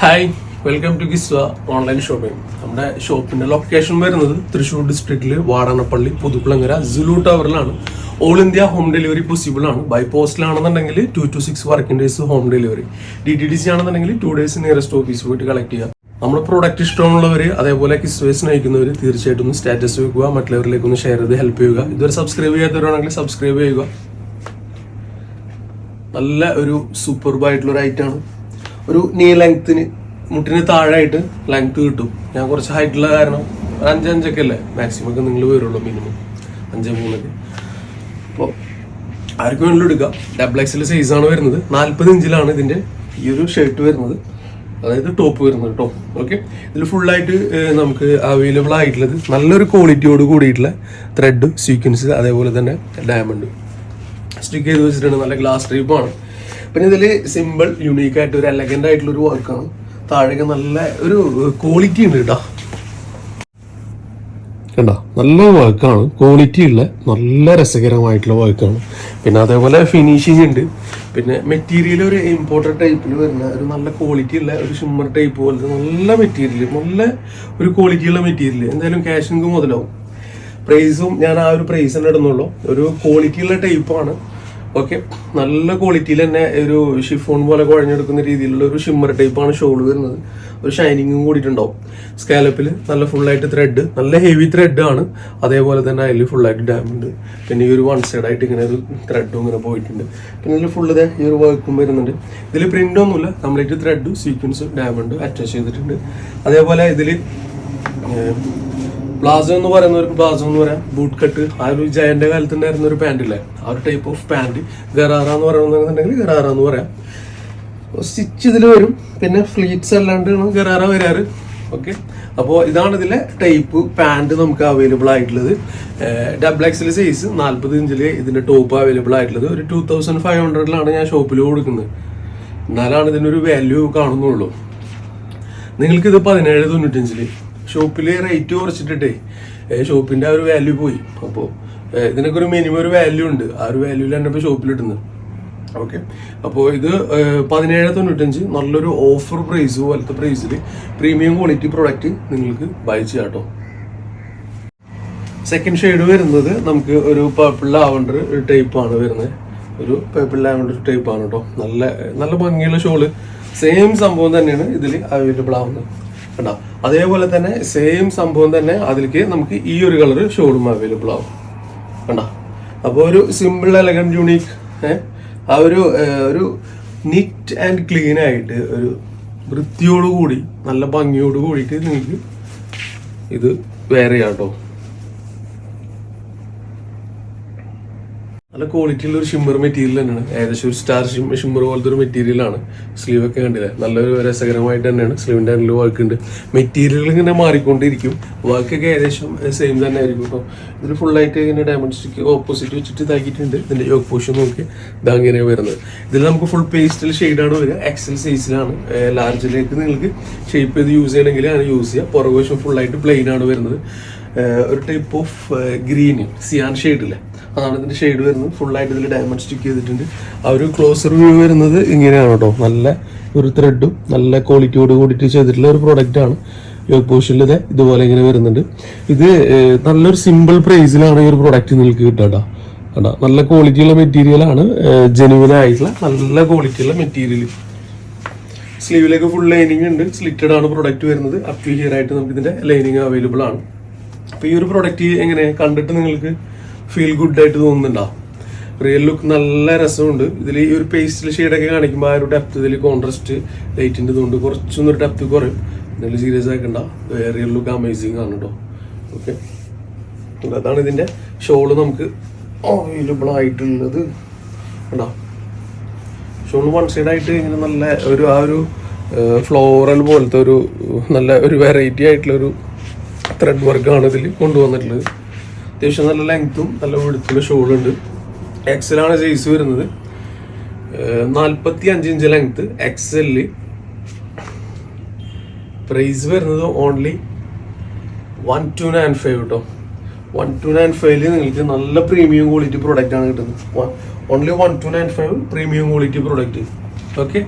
Hi welcome to Kiswa online shopping നമ്മുടെ ഷോപ്പിന്റെ location വരുന്നത് തൃശ്ശൂർ ഡിസ്ട്രിക്റ്റിൽ Vadanappally Puthukulangara Sulu ടവറിലാണ് all India home delivery possible ആണ്. By പോസ്റ്റിലാണെന്നുണ്ടെങ്കിൽ two to six working days home delivery D T D C ആണെന്നുണ്ടെങ്കിൽ two days nearest office പോയിട്ട് collect ചെയ്യുക. നമ്മുടെ product ഇഷ്ടമുള്ളവർ അതേപോലെ കിസ്വേസ് നയിക്കുന്നവർ തീർച്ചയായിട്ടും ഒന്ന് സ്റ്റാറ്റസ് വെക്കുക മറ്റുള്ളവരിലേക്ക് ഒന്ന് ഷെയർ ചെയ്ത് ഹെൽപ്പ് ചെയ്യുക. ഇതുവരെ സബ്സ്ക്രൈബ് ചെയ്യാത്തവരാണെങ്കിൽ സബ്സ്ക്രൈബ് ചെയ്യുക. നല്ല ഒരു സൂപ്പർബായിട്ടുള്ള ഒരു ഐറ്റാണ് ഒരു നീ ലെങ്ത്തിന് മുട്ടിന് താഴെയായിട്ട് ലെങ്ത് കിട്ടും. ഞാൻ കുറച്ച് ഹൈറ്റ് ഉള്ള കാരണം അഞ്ച് അഞ്ചൊക്കെ അല്ലേ? മാക്സിമം ഒക്കെ നിങ്ങൾ വരുള്ളൂ മിനിമം അഞ്ച് മൂന്നൊക്കെ. അപ്പോൾ ആർക്കും വേണമെങ്കിലും എടുക്കാം. ഡബിൾ എക്സൽ സൈസാണ് വരുന്നത്. നാൽപ്പത് ഇഞ്ചിലാണ് ഇതിന്റെ ഈ ഒരു ഷർട്ട് വരുന്നത്. അതായത് ടോപ്പ് വരുന്നത് കേട്ടോ ഓക്കെ ഇതിൽ ഫുള്ളായിട്ട് നമുക്ക് അവൈലബിൾ ആയിട്ടുള്ളത് നല്ലൊരു ക്വാളിറ്റിയോട് കൂടിയിട്ടുള്ള ത്രെഡ് സീക്വൻസ് അതേപോലെ തന്നെ ഡയമണ്ട് സ്റ്റിക്ക് ചെയ്ത് വെച്ചിട്ടുണ്ട്. നല്ല ഗ്ലാസ് ടൈപ്പാണ് പിന്നെ ഇതിൽ സിമ്പിൾ യുണീക്ക് ആയിട്ട് ഒരു എലഗന്റ് ആയിട്ടുള്ള ഒരു വർക്കാണ് താഴേക്ക് നല്ല ഒരു ക്വാളിറ്റി ഉണ്ട് കേട്ടോ. കണ്ടോ? നല്ല വർക്കാണ് ക്വാളിറ്റി ഉള്ള നല്ല രസകരമായിട്ടുള്ള വർക്കാണ് പിന്നെ അതേപോലെ ഫിനിഷിങ് ഉണ്ട്. പിന്നെ മെറ്റീരിയൽ ഒരു ഇമ്പോർട്ടന്റ് ടൈപ്പിൽ വരുന്ന ഒരു നല്ല ക്വാളിറ്റി ഉള്ള ഒരു ഷിമ്മർ ടൈപ്പ് പോലത്തെ നല്ല മെറ്റീരിയൽ നല്ല ഒരു ക്വാളിറ്റി ഉള്ള മെറ്റീരിയൽ എന്തായാലും ക്യാഷിങ് മുതലാവും. പ്രൈസും ഞാൻ ആ ഒരു പ്രൈസ് തന്നെ ഇടുന്നുള്ളൂ. ഒരു ക്വാളിറ്റി ഉള്ള ടൈപ്പാണ് ഓക്കെ നല്ല ക്വാളിറ്റിയിൽ തന്നെ ഒരു ഷിഫോൺ പോലെ കുഴഞ്ഞെടുക്കുന്ന രീതിയിലുള്ള ഒരു ഷിമ്മർ ടൈപ്പാണ് ഷോൾ വരുന്നത്. ഒരു ഷൈനിങ്ങും കൂടിയിട്ടുണ്ടാവും. സ്കാലപ്പിൽ നല്ല ഫുള്ളായിട്ട് ത്രെഡ് നല്ല ഹെവി ത്രെഡ് ആണ്. അതേപോലെ തന്നെ അതിൽ ഫുള്ളായിട്ട് ഡാമുണ്ട് പിന്നെ ഈ ഒരു വൺ സൈഡ് ആയിട്ട് ഇങ്ങനെ ഒരു ത്രെഡും ഇങ്ങനെ പോയിട്ടുണ്ട്. പിന്നെ ഇതിൽ ഫുള്ള് ഈ ഒരു വർക്കും വരുന്നുണ്ട്. ഇതിൽ പ്രിന്റ് ഒന്നുമില്ല. കംപ്ലീറ്റ് ത്രെഡും സീക്വൻസും ഡാമുണ്ട് അറ്റാച്ച് ചെയ്തിട്ടുണ്ട്. അതേപോലെ ഇതിൽ പ്ലാസോ എന്ന് പറയുന്നവർക്ക് പ്ലാസോ എന്ന് പറയാം. ബൂട്ട് കട്ട് ആ ഒരു ജയന്റെ കാലത്ത് ഉണ്ടായിരുന്ന ഒരു പാന്റ് ഇല്ലേ? ആ ഒരു ടൈപ്പ് ഓഫ് പാന്റ് ഗറാറ എന്ന് പറയുന്നുണ്ടെങ്കിൽ ഗറാറ എന്ന് പറയാം. സ്റ്റിച്ച് ഇതിൽ വരും. പിന്നെ ഫ്ലീറ്റ്സ് അല്ലാണ്ട് ഗറാറ വരാറ്. ഓക്കെ അപ്പോൾ ഇതാണ് ഇതിലെ ടൈപ്പ് പാന്റ് നമുക്ക് അവൈലബിൾ ആയിട്ടുള്ളത്. ഡബിൾ എക്സൽ സൈസ് നാൽപ്പത് ഇഞ്ചിൽ ഇതിന്റെ ടോപ്പ് അവൈലബിൾ ആയിട്ടുള്ളത്. ഒരു ടൂ തൗസൻഡ് ഫൈവ് ഹൺഡ്രഡിലാണ് ഞാൻ ഷോപ്പിൽ കൊടുക്കുന്നത്. എന്നാലാണ് ഇതിനൊരു വാല്യൂ കാണുന്നുള്ളൂ. നിങ്ങൾക്കിത് പതിനേഴ് തൊണ്ണൂറ്റഞ്ചിൽ ഷോപ്പിൽ റേറ്റ് കുറച്ചിട്ടിട്ടേ ഷോപ്പിന്റെ ആ ഒരു വാല്യൂ പോയി. അപ്പോൾ ഇതിനൊക്കെ ഒരു മിനിമം ഒരു വാല്യൂ ഉണ്ട്. ആ ഒരു വാല്യൂലാണ് ഇപ്പോൾ ഷോപ്പിൽ ഇടുന്നത്. ഓക്കെ അപ്പോൾ ഇത് പതിനേഴ് തൊണ്ണൂറ്റഞ്ച് നല്ലൊരു ഓഫർ പ്രൈസ് പോലത്തെ പ്രൈസിൽ പ്രീമിയം ക്വാളിറ്റി പ്രോഡക്റ്റ് നിങ്ങൾക്ക് ബൈ ചെയ്യാം കേട്ടോ സെക്കൻഡ് ഷെയ്ഡ് വരുന്നത് നമുക്ക് ഒരു പേപ്പിൾ ലാവണ്ടർ ടൈപ്പ് ആണ് വരുന്നത്. ഒരു പേപ്പിൾ ലാവണ്ടർ ടൈപ്പ് ആണ് കേട്ടോ നല്ല നല്ല ഭംഗിയുള്ള ഷോൾ സെയിം സംഭവം തന്നെയാണ് ഇതിൽ അവൈലബിൾ ആവുന്നത്. കണ്ടോ? അതേപോലെ തന്നെ സെയിം സംഭവം തന്നെ അതിലേക്ക് നമുക്ക് ഈ ഒരു കളർ ഷോറൂം അവൈലബിൾ ആവും. കണ്ടോ? അപ്പോൾ ഒരു സിമ്പിൾ എലഗൻ യൂണീക്ക് ആ ഒരു ഒരു നീറ്റ് ആൻഡ് ക്ലീൻ ആയിട്ട് ഒരു വൃത്തിയോടുകൂടി നല്ല ഭംഗിയോട് കൂടിയിട്ട് നിങ്ങൾക്ക് ഇത് വേറെ കേട്ടോ ക്വാളിറ്റി ഉള്ള ഒരു ഷിമ്മർ മെറ്റീരിയൽ തന്നെയാണ്. ഏകദേശം ഒരു സ്റ്റാർ ഷിമ്മർ പോലത്തെ ഒരു മെറ്റീരിയലാണ് സ്ലീവ് ഒക്കെ കണ്ടില്ല? നല്ലൊരു രസകരമായിട്ട് തന്നെയാണ്. സ്ലീവിന്റെ അതിൽ വർക്ക് ഉണ്ട്. മെറ്റീരിയൽ ഇങ്ങനെ മാറിക്കൊണ്ടിരിക്കും. വർക്ക് ഒക്കെ ഏകദേശം സെയിം തന്നെ ആയിരിക്കും കേട്ടോ ഇതിൽ ഫുള്ളായിട്ട് ഇങ്ങനെ ഡയമണ്ട് സ്റ്റിക്ക് ഓപ്പോസിറ്റ് വെച്ചിട്ട് ഇതാക്കിയിട്ടുണ്ട്. ഇതിന്റെ യോഗ പോഷൻ നോക്കി. ഇതങ്ങനെ വരുന്നത്. ഇതിൽ നമുക്ക് ഫുൾ പേസ്റ്റൽ ഷെയ്ഡാണ് വരിക. എക്സൽ സൈസിലാണ് ലാർജിലേക്ക് നിങ്ങൾക്ക് ഷേപ്പ് ചെയ്ത് യൂസ് ചെയ്യണമെങ്കിൽ ആണ് യൂസ് ചെയ്യുക പുറകുവശം ഫുള്ളായിട്ട് പ്ലെയിൻ ആണ് വരുന്നത്. ഒരു ടൈപ്പ് ഓഫ് ഗ്രീൻ സിയാൻ ഷെയ്ഡില്ലേ അതാണ് ഇതിന്റെ ഷെയ്ഡ് വരുന്നത്. ഫുള്ളായിട്ട് ഇതിൽ ഡയമണ്ട് സ്റ്റിക്ക് ചെയ്തിട്ടുണ്ട്. ആ ഒരു ക്ലോസർ വ്യൂ വരുന്നത് ഇങ്ങനെയാണ് കേട്ടോ. നല്ല ഒരു ത്രെഡും നല്ല ക്വാളിറ്റിയോട് കൂടിയിട്ട് ചെയ്തിട്ടുള്ള ഒരു പ്രോഡക്റ്റ് ആണ്. യോഗ പോഷനിൽ ഇതുപോലെ ഇങ്ങനെ വരുന്നുണ്ട്. ഇത് നല്ലൊരു സിമ്പിൾ പ്രൈസിലാണ് ഈ ഒരു പ്രോഡക്റ്റ് നിങ്ങൾക്ക് കിട്ടുക കേട്ടോ. നല്ല ക്വാളിറ്റിയുള്ള മെറ്റീരിയൽ ആണ്. ജെനുവിൻ ആയിട്ടുള്ള നല്ല ക്വാളിറ്റിയുള്ള മെറ്റീരിയൽ സ്ലീവിലേക്ക് ഫുൾ ലൈനിങ് ഉണ്ട്. സ്ലിറ്റഡ് ആണ് പ്രൊഡക്റ്റ് വരുന്നത്. അപ് ഹിയർ ആയിട്ട് നമുക്ക് ഇതിന്റെ ലൈനിങ് അവൈലബിൾ ആണ്. അപ്പൊ ഈ ഒരു പ്രോഡക്റ്റ് എങ്ങനെ കണ്ടിട്ട് നിങ്ങൾക്ക് ഫീൽ ഗുഡ് ആയിട്ട് തോന്നുന്നുണ്ടോ? റിയൽ ലുക്ക് നല്ല രസമുണ്ട്. ഇതിൽ ഈ ഒരു പേസ്റ്റിൽ ഷെയ്ഡൊക്കെ കാണിക്കുമ്പോൾ ആ ഒരു ഡെപ്ത് ഇതിൽ കോൺട്രസ്റ്റ് ലൈറ്റിന്റെ ഇതുകൊണ്ട് കുറച്ചൊന്നും ഒരു ഡെപ്ത് കുറയും. നല്ല സീരിയസ് ആക്കണ്ട. റിയൽ ലുക്ക് അമേസിങ് ആണ് കേട്ടോ ഓക്കെ അതാണ് ഇതിന്റെ ഷോൾ നമുക്ക് അവൈലബിൾ ആയിട്ടുള്ളത്. കണ്ടോ? ഷോൾ വൺ സൈഡ് ആയിട്ട് ഇങ്ങനെ നല്ല ഒരു ആ ഒരു ഫ്ലോറൽ പോലത്തെ ഒരു നല്ല ഒരു വെറൈറ്റി ആയിട്ടുള്ളൊരു ത്രെഡ് വർക്കാണ് ഇതിൽ കൊണ്ടുവന്നിട്ടുള്ളത്. അത്യാവശ്യം നല്ല ലെങ്ത്തും നല്ല വെടുത്തുള്ള ഷോളുണ്ട് എക്സലാണ് സൈസ് വരുന്നത്. നാൽപ്പത്തി അഞ്ച് ഇഞ്ച് ലെങ്ത് എക്സലിൽ പ്രൈസ് വരുന്നത് only one two nine five കേട്ടോ വൺ ടു നയൻ ഫൈവിൽ നിങ്ങൾക്ക് നല്ല പ്രീമിയം ക്വാളിറ്റി പ്രോഡക്റ്റ് ആണ് കിട്ടുന്നത്. Only one two nine five premium quality product okay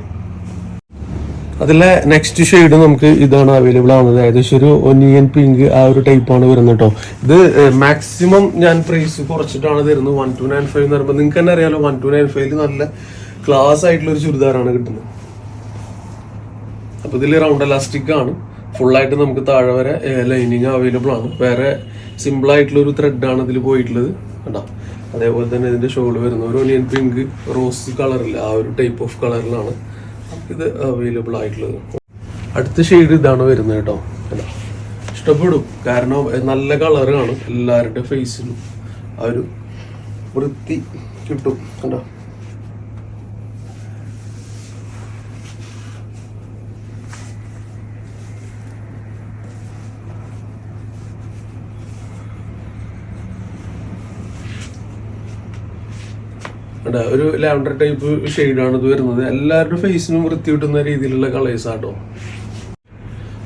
അതിലെ നെക്സ്റ്റ് ഷെയ്ഡ് നമുക്ക് ഇതാണ് അവൈലബിൾ ആവുന്നത്. ഏകദേശം ഒരു ഒനിയൻ പിങ്ക് ആ ഒരു ടൈപ്പ് ആണ് വരുന്നത് കേട്ടോ ഇത് മാക്സിമം ഞാൻ പ്രൈസ് കുറച്ചിട്ടാണ് തരുന്നത്. വൺ ടു നയൻ ഫൈവ് എന്ന് പറയുമ്പോൾ നിങ്ങൾക്ക് തന്നെ അറിയാലോ വൺ ടു നയൻ ഫൈവിൽ നല്ല ക്ലാസ് ആയിട്ടുള്ള ഒരു ചുരിദാറാണ് കിട്ടുന്നത്. അപ്പൊ ഇതിൽ റൗണ്ട് എലാസ്റ്റിക് ആണ്. ഫുൾ ആയിട്ട് നമുക്ക് താഴെ വരെ ലൈനിങ് അവൈലബിൾ ആണ്. വേറെ സിമ്പിൾ ആയിട്ടുള്ള ഒരു ത്രെഡ് ആണ് ഇതിൽ പോയിട്ടുള്ളത്. കേട്ടോ അതേപോലെ തന്നെ ഇതിന്റെ ഷോൾ വരുന്നത് ഒരു ഒനിയൻ പിങ്ക് റോസ് കളറിൽ ആ ഒരു ടൈപ്പ് ഓഫ് കളറിലാണ് ഇത് അവൈലബിൾ ആയിട്ടുള്ളത്. അടുത്ത ഷെയ്ഡ് ഇതാണ് വരുന്നത് കേട്ടോ. അല്ല ഇഷ്ടപ്പെടും. കാരണം നല്ല നല്ല കളറാണ് എല്ലാവരുടെ ഫേസിലും ആ ഒരു വൃത്തി കിട്ടും. കണ്ടോ? കണ്ടോ? ഒരു ലാവൻഡർ ടൈപ്പ് ഷെയ്ഡാണ് ഇത് വരുന്നത്. എല്ലാവരുടെ ഫേസിനും വൃത്തി കിട്ടുന്ന രീതിയിലുള്ള കളേഴ്സ് ആട്ടോ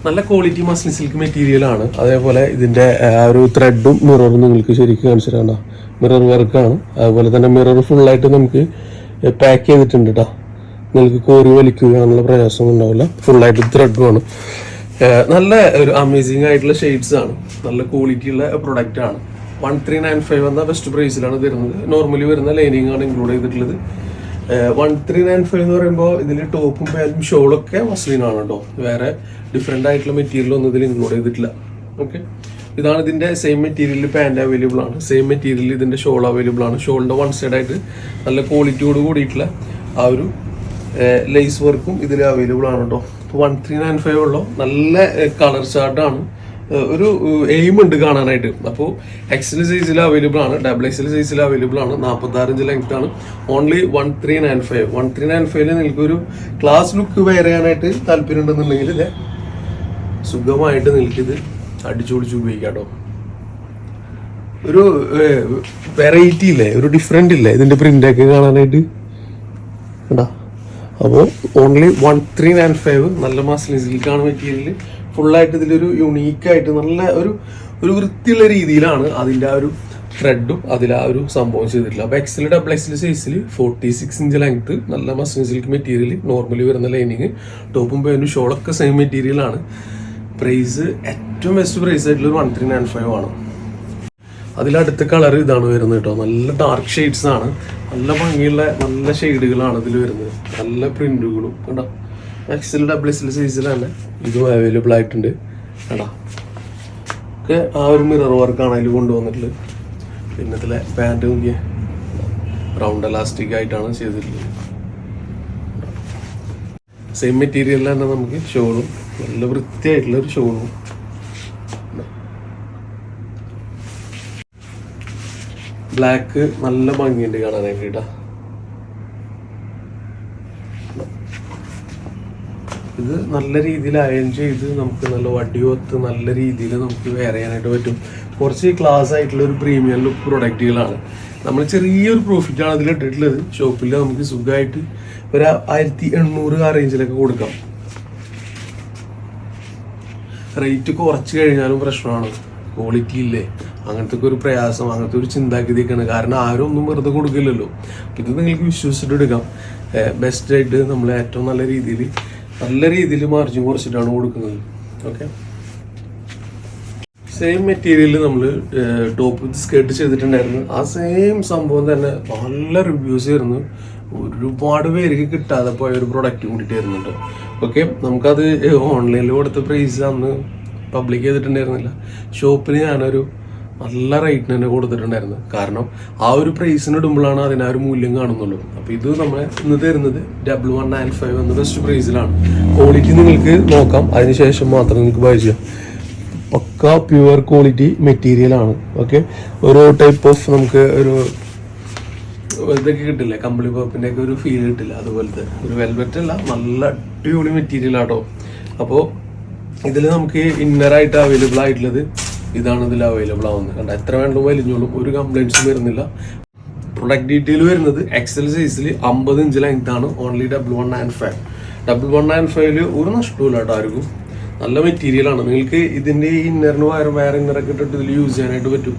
നല്ല ക്വാളിറ്റി മസ്ലിൻ സിൽക്ക് മെറ്റീരിയൽ ആണ്. അതേപോലെ ഇതിന്റെ ആ, ഒരു ത്രെഡും മിററും നിങ്ങൾക്ക് ശരിക്കും കാണിച്ചിട്ടാ മിറർ വർക്കാണ് അതുപോലെ തന്നെ മിറർ ഫുള്ളായിട്ട് നമുക്ക് പാക്ക് ചെയ്തിട്ടുണ്ട് കേട്ടോ നിങ്ങൾക്ക് കോരി വലിക്കുക എന്നുള്ള പ്രയാസമൊന്നും ഉണ്ടാവില്ല ഫുള്ളായിട്ട് ത്രെഡുമാണ് നല്ല ഒരു അമേസിംഗ് ആയിട്ടുള്ള ഷെയ്ഡ്സ് ആണ്. നല്ല ക്വാളിറ്റി ഉള്ള പ്രൊഡക്റ്റ് ആണ്. വൺ ത്രീ നയൻ ഫൈവ് എന്ന ബെസ്റ്റ് പ്രൈസിലാണ് തരുന്നത് നോർമലി വരുന്ന ലൈനിങ് ആണ് ഇൻക്ലൂഡ് ചെയ്തിട്ടുള്ളത് വൺ ത്രീ നയൻ ഫൈവ് എന്ന് പറയുമ്പോൾ ഇതിൽ ടോപ്പും പാന്റും ഷോളൊക്കെ മസ്ലിൻ ആണ് കേട്ടോ വേറെ ഡിഫറെന്റ് ആയിട്ടുള്ള മെറ്റീരിയൽ ഒന്നും ഇതിൽ ഇൻക്ലൂഡ് ചെയ്തിട്ടില്ല. ഓക്കെ ഇതാണ് ഇതിന്റെ സെയിം മെറ്റീരിയലിൽ പാന്റ് അവൈലബിൾ ആണ്. സെയിം മെറ്റീരിയൽ ഇതിന്റെ ഷോൾ അവൈലബിൾ ആണ്. ഷോളിന്റെ വൺ സൈഡ് ആയിട്ട് നല്ല ക്വാളിറ്റിയോട് കൂടിയിട്ടുള്ള ആ ഒരു ലേസ് വർക്കും ഇതിൽ അവൈലബിൾ ആണ് കേട്ടോ വൺ ത്രീ നയൻ ഫൈവ് ഉള്ളോ നല്ല കളർ ചാർട്ടാണ് ഒരു എയിം ഉണ്ട് കാണാനായിട്ട്. അപ്പോൾ എക്സൽ സൈസിൽ അവൈലബിൾ ആണ്. ഡബിൾ എക്സൽ സൈസിൽ അവൈലബിൾ ആണ് നാൽപ്പത്തി ആറ് ഇഞ്ച് ലെങ്ത് ആണ്. Only one three nine five one three nine ഫൈവിൽ നിങ്ങൾക്ക് ഒരു ക്ലാസ് ലുക്ക് വെയർ ചെയ്യാനായിട്ട് താല്പര്യം ഉണ്ടെന്നുണ്ടെങ്കിൽ അല്ലേ സുഖമായിട്ട് നിങ്ങൾക്കിത് അടിച്ചുപൊളിച്ച് ഉപയോഗിക്കാം കേട്ടോ ഒരു വെറൈറ്റി ഇല്ലേ? ഒരു ഡിഫറെന്റ് ഇല്ലേ? ഇതിന്റെ പ്രിന്റ് ഒക്കെ കാണാനായിട്ട്. കണ്ടാ? അപ്പോൾ only one three nine five നല്ല മാസം ലിസിൽക്കാണ് മെറ്റീരിയൽ ഫുള്ളായിട്ട് ഇതിലൊരു യുണീക്കായിട്ട് നല്ല ഒരു ഒരു വൃത്തിയുള്ള രീതിയിലാണ് അതിന്റെ ആ ഒരു ത്രെഡും അതിൽ ആ ഒരു സംഭവം ചെയ്തിട്ടില്ല അപ്പോൾ എക്സിൽ ഡബിൾ എക്സിൽ സൈസിൽ ഫോർട്ടി സിക്സ് ഇഞ്ച് ലെങ്ത്ത് നല്ല മസ്ലിൻ സിൽക്ക് മെറ്റീരിയൽ നോർമലി വരുന്ന ലൈനിങ് ടോപ്പും പേനും ഷോളൊക്കെ സെയിം മെറ്റീരിയലാണ് പ്രൈസ് ഏറ്റവും ബെസ്റ്റ് പ്രൈസ് ആയിട്ടുള്ള ഒരു വൺ ത്രീ നയൻ ഫൈവ് ആണ്. അതിലടുത്ത കളർ ഇതാണ് വരുന്നത് കേട്ടോ. നല്ല ഡാർക്ക് ഷെയ്ഡ്സ് ആണ്. നല്ല ഭംഗിയുള്ള നല്ല ഷെയ്ഡുകളാണ് ഇതിൽ വരുന്നത്. നല്ല പ്രിന്റുകളും കണ്ടോ? എക്സൽ ഡബിൾ എക്സൽ തന്നെ ഇതും അവൈലബിൾ ആയിട്ടുണ്ട്. കണ്ടോ? ഒക്കെ ആ ഒരു മിറർ വർക്കാണ് അതിൽ കൊണ്ടുവന്നിട്ടുള്ളത്. പിന്നെ ഇതിലെ പാന്റ് നോക്കിയ റൗണ്ട് എലാസ്റ്റിക് ആയിട്ടാണ് ചെയ്തിട്ടുള്ളത്. സെയിം മെറ്റീരിയലിലാണ് നമുക്ക് ഷോളും നല്ല വൃത്തിയായിട്ടുള്ള ഒരു ഷോളും ബ്ലാക്ക് നല്ല ഭംഗിയുണ്ട് കാണാനായിട്ട് കേട്ടാ. ഇത് നല്ല രീതിയിൽ അയൺ ചെയ്ത് നമുക്ക് നല്ല വടിയൊത്ത് നല്ല രീതിയിൽ നമുക്ക് വെയർ ചെയ്യാനായിട്ട് പറ്റും. കുറച്ച് ക്ലാസ് ആയിട്ടുള്ള ഒരു പ്രീമിയം ലുക്ക് പ്രൊഡക്റ്റുകളാണ് നമ്മൾ ചെറിയൊരു പ്രോഫിറ്റ് ആണ് അതിൽ ഇട്ടിട്ടുള്ളത്. ഷോപ്പിൽ നമുക്ക് സുഖമായിട്ട് ഒരു ആയിരത്തി എണ്ണൂറ് ആ റേഞ്ചിലൊക്കെ കൊടുക്കാം. റേറ്റ് കുറച്ച് കഴിഞ്ഞാലും പ്രശ്നമാണ്. ക്വാളിറ്റി ഇല്ലേ? അങ്ങനത്തെ ഒരു പ്രയാസം അങ്ങനത്തെ ഒരു ചിന്താഗതിയൊക്കെയാണ്. കാരണം ആരും ഒന്നും വെറുതെ കൊടുക്കില്ലല്ലോ. ഇത് നിങ്ങൾക്ക് വിശ്വസിച്ചിട്ട് എടുക്കാം. ബെസ്റ്റ് ആയിട്ട് നമ്മൾ ഏറ്റവും നല്ല രീതിയിൽ നല്ല രീതിയിൽ മാർജിൻ കുറച്ചിട്ടാണ് കൊടുക്കുന്നത്. ഓക്കെ സെയിം മെറ്റീരിയൽ നമ്മൾ ടോപ്പ് സ്കേർട്ട് ചെയ്തിട്ടുണ്ടായിരുന്നു. ആ സെയിം സംഭവം തന്നെ നല്ല റിവ്യൂസ് ആയിരുന്നു. ഒരുപാട് പേർക്ക് കിട്ടാതെ പോയ ഒരു പ്രൊഡക്റ്റ് കൂടിയിട്ട് വരുന്നുണ്ട് ഓക്കെ നമുക്കത് ഓൺലൈനിൽ കൊടുത്ത പ്രൈസ് അന്ന് പബ്ലിക് ചെയ്തിട്ടുണ്ടായിരുന്നില്ല. ഷോപ്പിൽ ഞാനൊരു നല്ല റേറ്റിന് തന്നെ കൊടുത്തിട്ടുണ്ടായിരുന്നു. കാരണം ആ ഒരു പ്രൈസിന് ഇടുമ്പോഴാണ് അതിന് ആ ഒരു മൂല്യം കാണുന്നുള്ളൂ. അപ്പോൾ ഇത് നമ്മൾ ഇന്ന് തരുന്നത് ഡബിൾ വൺ നയൻ ഫൈവ് എന്ന ബെസ്റ്റ് പ്രൈസിലാണ് ക്വാളിറ്റി നിങ്ങൾക്ക് നോക്കാം. അതിനുശേഷം മാത്രം നിങ്ങൾക്ക് buy pakka pure quality material ആണ്. ഓക്കെ ഒരു ടൈപ്പ് ഓഫ് നമുക്ക് ഒരു ഇതൊക്കെ കിട്ടില്ല? കമ്പിളി പോപ്പിന്റെ ഒക്കെ ഒരു ഫീൽ കിട്ടില്ല? അതുപോലത്തെ. ഒരു വെൽവെറ്റ് അല്ല നല്ല അടിപൊളി മെറ്റീരിയൽ ആട്ടോ. അപ്പോൾ ഇതിൽ നമുക്ക് ഇന്നറായിട്ട് അവൈലബിൾ ആയിട്ടുള്ളത് ഇതാണ് ഇതിൽ അവൈലബിൾ ആവുന്നത്. കണ്ട? എത്ര വേണ്ട വലിഞ്ഞോളും. ഒരു കംപ്ലൈന്റ്സും വരുന്നില്ല. പ്രൊഡക്റ്റ് ഡീറ്റെയിൽ വരുന്നത് എക്സൽ സൈസിൽ അമ്പത് ഇഞ്ച് ലെങ്ത് ആണ്. Only double one nine five double one nine ഫൈവിൽ ഒരു കേട്ടോ ആർക്കും. നല്ല മെറ്റീരിയൽ ആണ്. നിങ്ങൾക്ക് ഇതിന്റെ ഈ ഇന്നറിന് പകരം വേറെ ഇന്നറൊക്കെ ഇട്ടിട്ട് ഇതിൽ യൂസ് ചെയ്യാനായിട്ട് പറ്റും.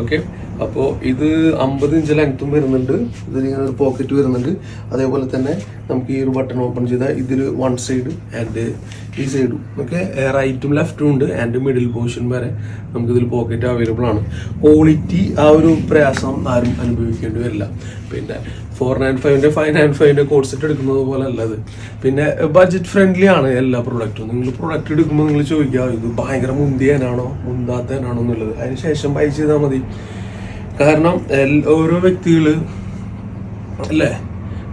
ഓക്കെ അപ്പോൾ ഇത് അമ്പത് ഇഞ്ച് ലെങ്ത്തും വരുന്നുണ്ട്. ഇതിൽ ഇങ്ങനെ ഒരു പോക്കറ്റ് വരുന്നുണ്ട്. അതേപോലെ തന്നെ നമുക്ക് ഈ ഒരു ബട്ടൺ ഓപ്പൺ ചെയ്താൽ ഇതിൽ വൺ സൈഡ് ആൻഡ് ഈ സൈഡും ഒക്കെ റൈറ്റും ലെഫ്റ്റും ഉണ്ട് ആൻഡ് മിഡിൽ പോർഷൻ വരെ നമുക്ക് ഇതിൽ പോക്കറ്റ് അവൈലബിൾ ആണ്. ക്വാളിറ്റി ആ ഒരു പ്രയാസം ആരും അനുഭവിക്കേണ്ടി വരില്ല. പിന്നെ ഫോർ നയൻ ഫൈവിന്റെ ഫൈവ് നയൻ ഫൈവിന്റെ കോഡ് സെറ്റ് എടുക്കുന്നത് പോലെ അല്ലത് പിന്നെ ബഡ്ജറ്റ് ഫ്രണ്ട്ലി ആണ് എല്ലാ പ്രൊഡക്റ്റും നിങ്ങൾ പ്രൊഡക്റ്റ് എടുക്കുമ്പോൾ നിങ്ങൾ ചോദിക്കുക ഇത് ഭയങ്കര മുന്തിയനാണോ മുന്താത്തനാണോ എന്നുള്ളത്. അതിന് ശേഷം ബൈ ചെയ്താൽ മതി. കാരണം ഓരോ വ്യക്തികൾ അല്ലേ?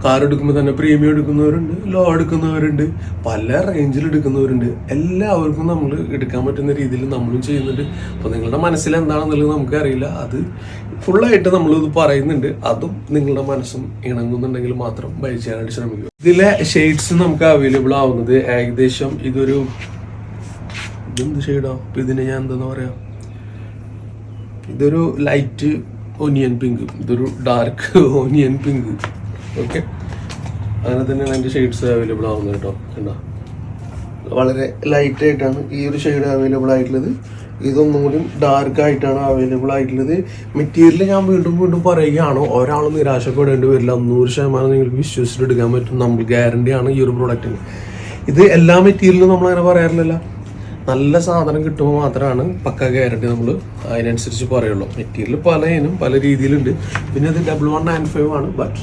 കാർ എടുക്കുമ്പോൾ തന്നെ പ്രീമിയം എടുക്കുന്നവരുണ്ട് ലോ എടുക്കുന്നവരുണ്ട് പല റേഞ്ചിൽ എടുക്കുന്നവരുണ്ട്. എല്ലാവർക്കും നമ്മൾ എടുക്കാൻ പറ്റുന്ന രീതിയിൽ നമ്മളും ചെയ്യുന്നുണ്ട്. അപ്പോൾ നിങ്ങളുടെ മനസ്സിൽ എന്താണെന്നുള്ളത് നമുക്കറിയില്ല അത് ഫുള്ളായിട്ട് നമ്മളിത് പറയുന്നുണ്ട്. അതും നിങ്ങളുടെ മനസ്സും ഇണങ്ങുന്നുണ്ടെങ്കിൽ മാത്രം ബൈ ചെയ്യാനായിട്ട് ശ്രമിക്കുക. ഇതിലെ ഷെയ്ഡ്സ് നമുക്ക് അവൈലബിൾ ആവുന്നത് ഏകദേശം ഇതൊരു ഇതെന്ത് ഷെയ്ഡോ ഇതിന് ഞാൻ എന്താ പറയാ? ഇതൊരു ലൈറ്റ് ഒനിയൻ പിങ്ക് ഇതൊരു ഡാർക്ക് ഓനിയൻ പിങ്ക് ഓക്കെ അങ്ങനെ തന്നെയാണ് അതിന്റെ ഷെയ്ഡ്സ് അവൈലബിൾ ആവുന്നത് കേട്ടോ. കണ്ടോ? വളരെ ലൈറ്റ് ആയിട്ടാണ് ഈ ഒരു ഷെയ്ഡ് അവൈലബിൾ ആയിട്ടുള്ളത്. ഇതൊന്നും കൂടി ഡാർക്ക് ആയിട്ടാണ് അവൈലബിൾ ആയിട്ടുള്ളത്. മെറ്റീരിയൽ ഞാൻ വീണ്ടും വീണ്ടും പറയുകയാണ്. ഒരാൾ നിരാശപ്പെടേണ്ടി വരില്ല. നൂറ് ശതമാനം നിങ്ങൾക്ക് എടുക്കാൻ പറ്റും. നമ്മൾ ഗ്യാരണ്ടിയാണ് ഈ ഒരു പ്രൊഡക്റ്റിന് ഇത് എല്ലാ മെറ്റീരിയലും നമ്മളങ്ങനെ പറയാറില്ലല്ലോ. നല്ല സാധനം കിട്ടുമ്പോൾ മാത്രമാണ് പക്ക ഗ്യാരണ്ടി നമ്മൾ അതിനനുസരിച്ച് പറയുള്ളൂ. മെറ്റീരിയൽ പല ഇനം പല രീതിയിലുണ്ട്. പിന്നെ അത് ഡബിൾ വൺ നയൻ ഫൈവ് ആണ് ബട്ട്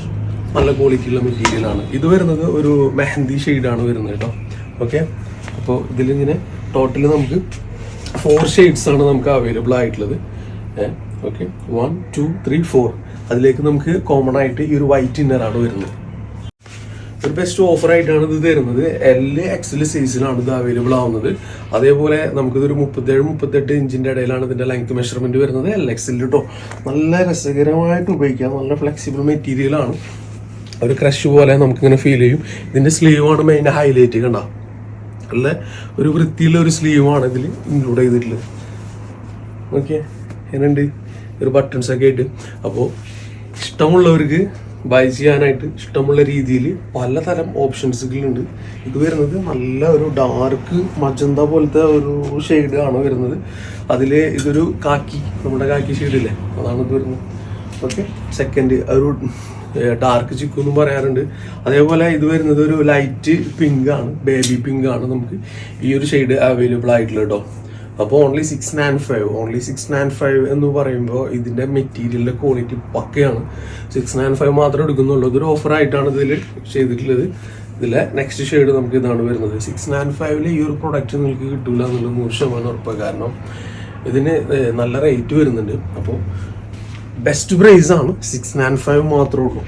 നല്ല ക്വാളിറ്റിയുള്ള മെറ്റീരിയലാണ് ഇത് വരുന്നത് ഒരു മെഹന്തി ഷെയ്ഡാണ് വരുന്നത് കേട്ടോ. ഓക്കെ അപ്പോൾ ഇതിലിങ്ങനെ ടോട്ടൽ നമുക്ക് ഫോർ ഷെയ്ഡ്സ് ആണ് നമുക്ക് അവൈലബിൾ ആയിട്ടുള്ളത്. Okay one two three four അതിലേക്ക് നമുക്ക് കോമൺ ആയിട്ട് ഈ ഒരു വൈറ്റ് ഇന്നറാണ് വരുന്നത്. ഒരു ബെസ്റ്റ് ഓഫർ ആയിട്ടാണ് ഇത് തരുന്നത്. എൽ എക്സൽ സൈസിലാണ് ഇത് അവൈലബിൾ ആവുന്നത്. അതേപോലെ നമുക്കിതൊരു മുപ്പത്തേഴ് മുപ്പത്തെട്ട് ഇഞ്ചിന്റെ ഇടയിലാണ് ഇതിന്റെ ലെങ്ത് മെഷർമെന്റ് വരുന്നത്. എൽ എക്സിൽ കേട്ടോ നല്ല രസകരമായിട്ട് ഉപയോഗിക്കാം. നല്ല ഫ്ലെക്സിബിൾ മെറ്റീരിയലാണ് ഒരു ക്രഷ് പോലെ നമുക്കിങ്ങനെ ഫീൽ ചെയ്യും. ഇതിന്റെ സ്ലീവാണ് മെയിൻ ഹൈലൈറ്റ് കണ്ട? നല്ല ഒരു വൃത്തിയുള്ള ഒരു സ്ലീവാണ് ഇതിൽ ഇൻക്ലൂഡ് ചെയ്തിട്ടുള്ളത്. ഓക്കെ എങ്ങനെയുണ്ട്? ഒരു ബട്ടൺസ് ഒക്കെ ആയിട്ട്. അപ്പോൾ ഇഷ്ടമുള്ളവർക്ക് ബൈ ചെയ്യാനായിട്ട് ഇഷ്ടമുള്ള രീതിയിൽ പലതരം ഓപ്ഷൻസുകളുണ്ട്. ഇത് വരുന്നത് നല്ല ഒരു ഡാർക്ക് മജന്ത പോലത്തെ ഒരു ഷെയ്ഡ് ആണ് വരുന്നത്. അതിൽ ഇതൊരു കാക്കി നമ്മുടെ കാക്കി ഷെയ്ഡില്ലേ അതാണ് ഇത് വരുന്നത്. ഓക്കെ സെക്കൻഡ് ഒരു ഡാർക്ക് ചിക്കു എന്നും പറയാറുണ്ട്. അതേപോലെ ഇത് വരുന്നത് ഒരു ലൈറ്റ് പിങ്ക് ആണ് ബേബി പിങ്ക് ആണ് നമുക്ക് ഈ ഒരു ഷെയ്ഡ് അവൈലബിൾ ആയിട്ടുള്ളത് കേട്ടോ അപ്പോൾ only six nine five only six nine five എന്ന് പറയുമ്പോൾ ഇതിന്റെ മെറ്റീരിയലിന്റെ ക്വാളിറ്റി പക്കയാണ്. സിക്സ് നയൻ ഫൈവ് മാത്രമേ എടുക്കുന്നുള്ളൂ. ഇതൊരു ഓഫർ ആയിട്ടാണ് ഇതിൽ ചെയ്തിട്ടുള്ളത്. ഇതിലെ നെക്സ്റ്റ് ഷെയ്ഡ് നമുക്ക് ഇതാണ് വരുന്നത്. സിക്സ് നയൻ ഫൈവിൽ ഈ ഒരു പ്രൊഡക്റ്റ് നിങ്ങൾക്ക് കിട്ടില്ല എന്നുള്ള നൂറ് ശതമാനം ഉറപ്പ്. കാരണം ഇതിന് നല്ല റേറ്റ് വരുന്നുണ്ട്. അപ്പോൾ ബെസ്റ്റ് പ്രൈസ് ആണ് സിക്സ് നയൻ ഫൈവ് മാത്രമേ ഉള്ളൂ.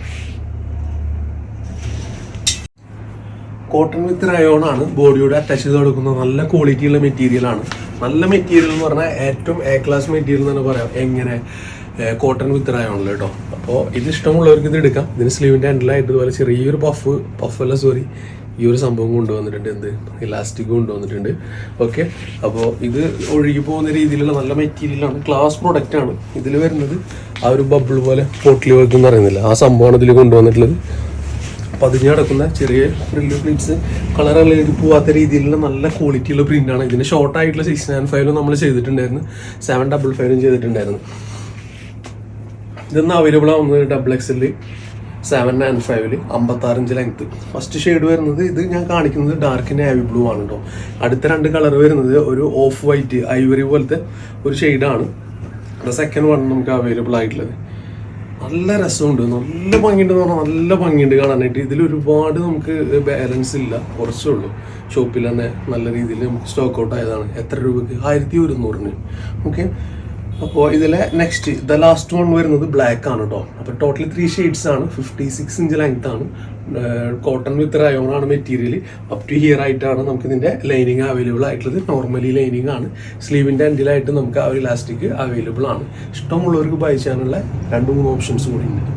കോട്ടൺ വിത്ത് റയോൺ ആണ്. ബോഡിയോട് അറ്റാച്ച് ചെയ്ത് കൊടുക്കുന്ന നല്ല ക്വാളിറ്റിയുള്ള മെറ്റീരിയൽ ആണ്. നല്ല മെറ്റീരിയൽ എന്ന് പറഞ്ഞാൽ ഏറ്റവും എ ക്ലാസ് മെറ്റീരിയൽ എന്ന് പറയാം. എങ്ങനെ കോട്ടൺ വിത്ത് റയോണിൽ കേട്ടോ അപ്പോൾ ഇത് ഇഷ്ടമുള്ളവർക്ക് ഇത് എടുക്കാം. ഇതിന് സ്ലീവിന്റെ ഹാൻഡിലായിട്ട് ഇതുപോലെ ചെറിയൊരു പഫ് പഫ് അല്ല സോറി ഈ ഒരു സംഭവം കൊണ്ടുവന്നിട്ടുണ്ട്. എന്ത്? ഇലാസ്റ്റിക് കൊണ്ടുവന്നിട്ടുണ്ട്. ഓക്കെ അപ്പോൾ ഇത് ഒഴുകി പോകുന്ന രീതിയിലുള്ള നല്ല മെറ്റീരിയലാണ് ക്ലാസ് പ്രൊഡക്റ്റ് ആണ്. ഇതിൽ വരുന്നത് ആ ഒരു ബബിൾ പോലെ പോട്ടിൽ വർക്ക് എന്ന് പറയുന്നില്ല. ആ സംഭവമാണ് ഇതിൽ കൊണ്ടുവന്നിട്ടുള്ളത്. പതിഞ്ഞ് കിടക്കുന്ന ചെറിയ ഫ്രില്ല് പ്രിന്റ്സ് കളർ അല്ലെങ്കിൽ പോവാത്ത രീതിയിലുള്ള നല്ല ക്വാളിറ്റിയുള്ള ആണ്. ഇതിന് ഷോർട്ട് ആയിട്ടുള്ള സിക്സ് നയൻ ഫൈവിലും നമ്മൾ ചെയ്തിട്ടുണ്ടായിരുന്നു. സെവൻ ഡബിൾ ഫൈവിലും ചെയ്തിട്ടുണ്ടായിരുന്നു. ഇതൊന്ന് അവൈലബിൾ ആവുന്നത് ഡബിൾ എക്സിൽ സെവൻ നയൻ ഫൈവിൽ അമ്പത്താറിഞ്ച് ലെങ്ത് ഫസ്റ്റ് ഷെയ്ഡ് വരുന്നത് ഇത് ഞാൻ കാണിക്കുന്നത് ഡാർക്ക് നേവി ബ്ലൂ ആണ് കേട്ടോ അടുത്ത രണ്ട് കളർ വരുന്നത് ഒരു ഓഫ് വൈറ്റ് ഐവറി പോലത്തെ ഒരു ഷെയ്ഡാണ് സെക്കൻഡ് വൺ നമുക്ക് അവൈലബിൾ ആയിട്ടുള്ളത്. നല്ല രസമുണ്ട്. നല്ല ഭംഗിയുണ്ട് എന്ന് പറഞ്ഞാൽ നല്ല ഭംഗിയുണ്ട് കാണാനായിട്ട്. ഇതിൽ ഒരുപാട് നമുക്ക് ബാലൻസ് ഇല്ല. കുറച്ചേ ഉള്ളൂ. ഷോപ്പിൽ തന്നെ നല്ല രീതിയിൽ നമുക്ക് സ്റ്റോക്ക് ഔട്ട് ആയതാണ്. എത്ര രൂപയ്ക്ക് ആയിരത്തി ഒരുന്നൂറിന്. ഓക്കെ അപ്പോൾ ഇതിലെ നെക്സ്റ്റ് ദ ലാസ്റ്റ് വൺ വരുന്നത് ബ്ലാക്ക് ആണ് കേട്ടോ അപ്പോൾ ടോട്ടലി ത്രീ ഷെയ്ഡ്സ് ആണ് ഫിഫ്റ്റി സിക്സ് ഇഞ്ച് ലെങ്ത് ആണ് കോട്ടൺ വിത്ത് റയോൺ ആണ് മെറ്റീരിയൽ അപ് ടു ഹിയർ ആയിട്ടാണ് നമുക്ക് ഇതിന്റെ ലൈനിങ് അവൈലബിൾ ആയിട്ടുള്ളത്. നോർമലി ലൈനിങ് ആണ്. സ്ലീവിന്റെ എൻഡിലായിട്ട് നമുക്ക് ആ ഒരു ഇലാസ്റ്റിക് അവൈലബിൾ ആണ്. ഇഷ്ടമുള്ളവർക്ക് ചെയ്യാനുള്ള രണ്ട് മൂന്ന് ഓപ്ഷൻസ് കൂടി ഉണ്ട്.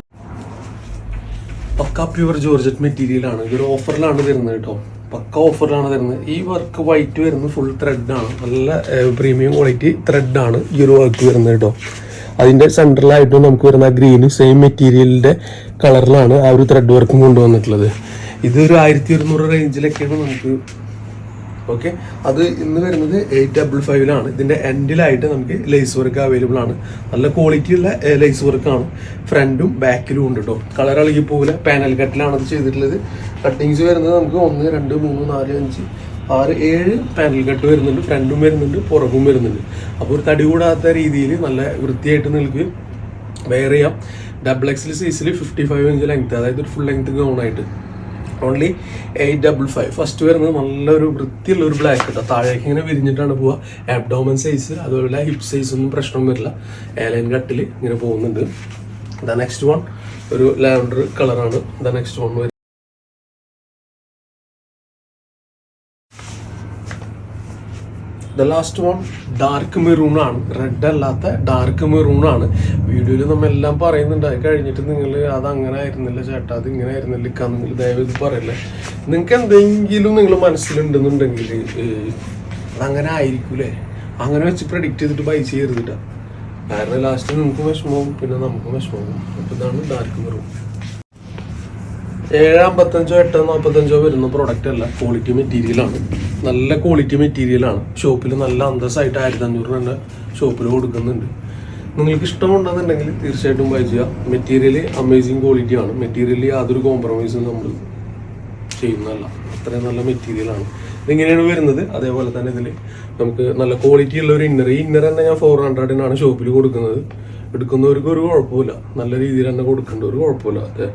പക്ക പ്യുവർ ജോർജറ്റ് മെറ്റീരിയൽ ആണ്. ഇതൊരു ഓഫറിലാണ് വരുന്നത് കേട്ടോ പക്ക ഓഫറിലാണ് തരുന്നത്. ഈ വർക്ക് വൈറ്റ് വരുന്നത് ഫുൾ ത്രെഡ് ആണ്. നല്ല പ്രീമിയം ക്വാളിറ്റി ത്രെഡ് ആണ് ഈ ഒരു വർക്ക് വരുന്നത് കേട്ടോ. അതിന്റെ സെൻട്രലായിട്ട് നമുക്ക് വരുന്ന ഗ്രീന് സെയിം മെറ്റീരിയലിന്റെ കളറിലാണ് ആ ഒരു ത്രെഡ് വർക്കും കൊണ്ടുവന്നിട്ടുള്ളത്. ഇതൊരു ആയിരത്തി ഒരുന്നൂറ് റേഞ്ചിലൊക്കെയാണ് നമുക്ക് ഓക്കെ അത് ഇന്ന് വരുന്നത് എയ്റ്റ് ഡബിൾ ഫൈവിലാണ് ഇതിന്റെ എൻഡിലായിട്ട് നമുക്ക് ലേസ് വർക്ക് അവൈലബിൾ ആണ്. നല്ല ക്വാളിറ്റി ഉള്ള ലേസ് വർക്കാണ് ഫ്രണ്ടും ബാക്കിലും ഉണ്ട് കേട്ടോ കളർ ഇളകി പോകില്ല പാനൽ കട്ടിലാണ് അത് ചെയ്തിട്ടുള്ളത്. കട്ടിങ്സ് വരുന്നത് നമുക്ക് ഒന്ന് രണ്ട് മൂന്ന് നാല് അഞ്ച് ആറ് ഏഴ് പാനൽ കട്ട് വരുന്നുണ്ട്. ഫ്രണ്ടും വരുന്നുണ്ട്. പുറകും വരുന്നുണ്ട്. അപ്പോൾ ഒരു തടി കൂടാത്ത രീതിയിൽ നല്ല വൃത്തിയായിട്ട് നിൽക്കുകയും വെയർ ചെയ്യാം. ഡബിൾ എക്സിൽ സൈസിൽ ഫിഫ്റ്റി ഫൈവ് ഇഞ്ച് ലെങ്ത് അതായത് ഒരു ഫുൾ ലെങ്ത് ഗൗൺ ആയിട്ട്. Only eight double five first വരുന്നത് നല്ലൊരു വൃത്തിയുള്ള ഒരു ബ്ലാക്ക് കേട്ടോ താഴേക്ക് ഇങ്ങനെ വിരിഞ്ഞിട്ടാണ് പോവുക. ആബ്ഡോമൻ സൈസ് അതുപോലെ ഹിപ്പ് സൈസ് ഒന്നും പ്രശ്നം വരില്ല. ഏലൈൻ കട്ടിൽ ഇങ്ങനെ പോകുന്നുണ്ട്. ദ നെക്സ്റ്റ് വൺ ഒരു ലാവൻഡർ കളറാണ് ദ നെക്സ്റ്റ് വൺ വരുന്നത് the last one dark maroon ആണ്. റെഡ് അല്ലാത്ത ഡാർക്ക് മെറൂൺ ആണ്. വീഡിയോയിൽ നമ്മളെല്ലാം പറയുന്നുണ്ട്. അത് കഴിഞ്ഞിട്ട് നിങ്ങൾ അത് അങ്ങനെ ആയിരുന്നില്ല ചേട്ടാ അത് ഇങ്ങനെ ആയിരുന്നില്ല ഇക്കാ നിങ്ങൾ ദയവേത് പറയല്ലേ. നിങ്ങൾക്ക് എന്തെങ്കിലും നിങ്ങൾ മനസ്സിലുണ്ടെന്നുണ്ടെങ്കിൽ അതങ്ങനെ ആയിരിക്കൂലേ. അങ്ങനെ വെച്ച് പ്രഡിക്റ്റ് ചെയ്തിട്ട് ബൈ ചെയ്യരുതിട്ടാ കാരണം ലാസ്റ്റ് നിങ്ങൾക്ക് വിഷമവും പിന്നെ നമുക്ക് വിഷമവും. അപ്പോൾ ഇതാണ് ഡാർക്ക് മെറൂൺ ഏഴ് അമ്പത്തഞ്ചോ എട്ട് നാൽപ്പത്തഞ്ചോ വരുന്ന പ്രോഡക്റ്റ് അല്ല. ക്വാളിറ്റി മെറ്റീരിയലാണ് നല്ല ക്വാളിറ്റി മെറ്റീരിയലാണ് ഷോപ്പിൽ നല്ല അന്തസ്സായിട്ട് ആയിരത്തി അഞ്ഞൂറ് രൂപ ഷോപ്പിൽ കൊടുക്കുന്നുണ്ട്. നിങ്ങൾക്ക് ഇഷ്ടമുണ്ടെന്നുണ്ടെങ്കിൽ തീർച്ചയായിട്ടും ബൈ ചെയ്യുക മെറ്റീരിയൽ അമേസിങ് ക്വാളിറ്റിയാണ് മെറ്റീരിയലിൽ യാതൊരു കോംപ്രമൈസും നമ്മൾ ചെയ്യുന്നതല്ല. അത്രയും നല്ല മെറ്റീരിയലാണ് ഇതിങ്ങനെയാണ് വരുന്നത്. അതേപോലെ തന്നെ ഇതിൽ നമുക്ക് നല്ല ക്വാളിറ്റി ഉള്ള ഒരു ഇന്നർ ഈ ഇന്നർ തന്നെ ഞാൻ ഫോർ ഹൺഡ്രഡിനാണ് ഷോപ്പിൽ കൊടുക്കുന്നത്. എടുക്കുന്നവർക്ക് ഒരു കുഴപ്പമില്ല. നല്ല രീതിയിൽ തന്നെ കൊടുക്കേണ്ട. ഒരു കുഴപ്പമില്ല അതെ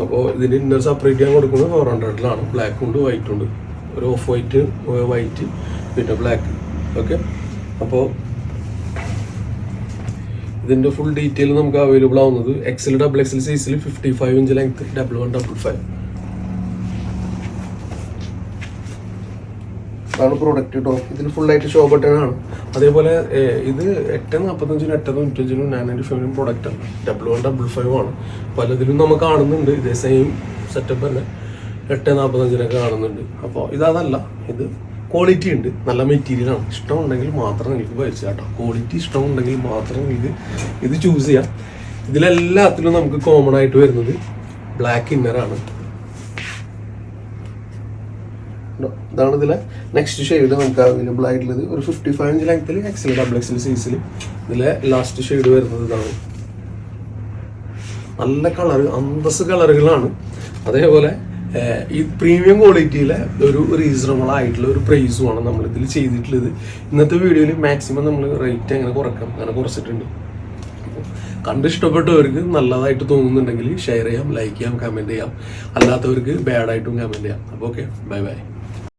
അപ്പോൾ ഇതിന്റെ ഇന്നർ സെപ്പറേറ്റ് ചെയ്യാൻ കൊടുക്കുന്നത് ഫോർ ഹൺഡ്രഡിലാണ് ബ്ലാക്ക് ഉണ്ട് വൈറ്റ് ഉണ്ട്. ഒരു ഓഫ് വൈറ്റ് വൈറ്റ് പിന്നെ ബ്ലാക്ക് ഓക്കെ അപ്പോൾ ഇതിന്റെ ഫുൾ ഡീറ്റെയിൽ നമുക്ക് അവൈലബിൾ ആവുന്നത് എക്സൽ ഡബിൾ എക്സൽ സൈസിൽ fifty five inch length double one double five അതാണ് പ്രോഡക്റ്റ് കേട്ടോ ഇതിൽ ഫുള്ളായിട്ട് ഷോ ബട്ടൺ ആണ്. അതേപോലെ ഇത് എട്ട് നാൽപ്പത്തഞ്ചിനും എട്ട് തൊണ്ണൂറ്റഞ്ചിനും നയൻ നയന്റി ഫൈവിനും പ്രോഡക്റ്റ് ആണ്. ഡബിൾ വൺ ഡബിൾ ഫൈവ് ആണ്. പലതിലും നമ്മൾ കാണുന്നുണ്ട്. ഇതേ സെയിം സെറ്റപ്പ് തന്നെ. എട്ട് നാൽപ്പത്തഞ്ചിനൊക്കെ കാണുന്നുണ്ട്. അപ്പോൾ ഇതതല്ല. ഇത് ക്വാളിറ്റി ഉണ്ട്. നല്ല മെറ്റീരിയലാണ് ഇഷ്ടമുണ്ടെങ്കിൽ മാത്രം നിങ്ങൾക്ക് പൈസ കേട്ടോ. ക്വാളിറ്റി ഇഷ്ടമുണ്ടെങ്കിൽ മാത്രം നിങ്ങൾക്ക് ഇത് ചൂസ് ചെയ്യാം. ഇതിലെല്ലാത്തിലും നമുക്ക് കോമൺ ആയിട്ട് വരുന്നത് ബ്ലാക്ക് ഇന്നറാണ് ഉണ്ടോ? ഇതാണ് ഇതിലെ നെക്സ്റ്റ് ഷെയ്ഡ് നമുക്ക് അവൈലബിൾ ആയിട്ടുള്ളത്. ഒരു ഫിഫ്റ്റി ഫൈവ് ഇഞ്ച് ലെങ്ത്തിൽ എക്സൽ ഡബിൾ എക്സൽ സൈസിൽ ഇതിലെ ലാസ്റ്റ് ഷെയ്ഡ് വരുന്നത് ഇതാണ്. നല്ല കളർ അന്തസ് കളറുകളാണ്. അതേപോലെ ഈ പ്രീമിയം ക്വാളിറ്റിയിലെ ഒരു റീസണബിൾ ആയിട്ടുള്ള ഒരു പ്രൈസുമാണ് നമ്മൾ ഇതിൽ ചെയ്തിട്ടുള്ളത്. ഇന്നത്തെ വീഡിയോയിൽ മാക്സിമം നമ്മൾ റേറ്റ് അങ്ങനെ കുറക്കാം അങ്ങനെ കുറച്ചിട്ടുണ്ട്. കണ്ട് ഇഷ്ടപ്പെട്ടവർക്ക് നല്ലതായിട്ട് തോന്നുന്നുണ്ടെങ്കിൽ ഷെയർ ചെയ്യാം ലൈക്ക് ചെയ്യാം കമന്റ് ചെയ്യാം. അല്ലാത്തവർക്ക് ബാഡായിട്ടും കമന്റ് ചെയ്യാം. അപ്പോൾ ഓക്കെ ബൈ ബൈ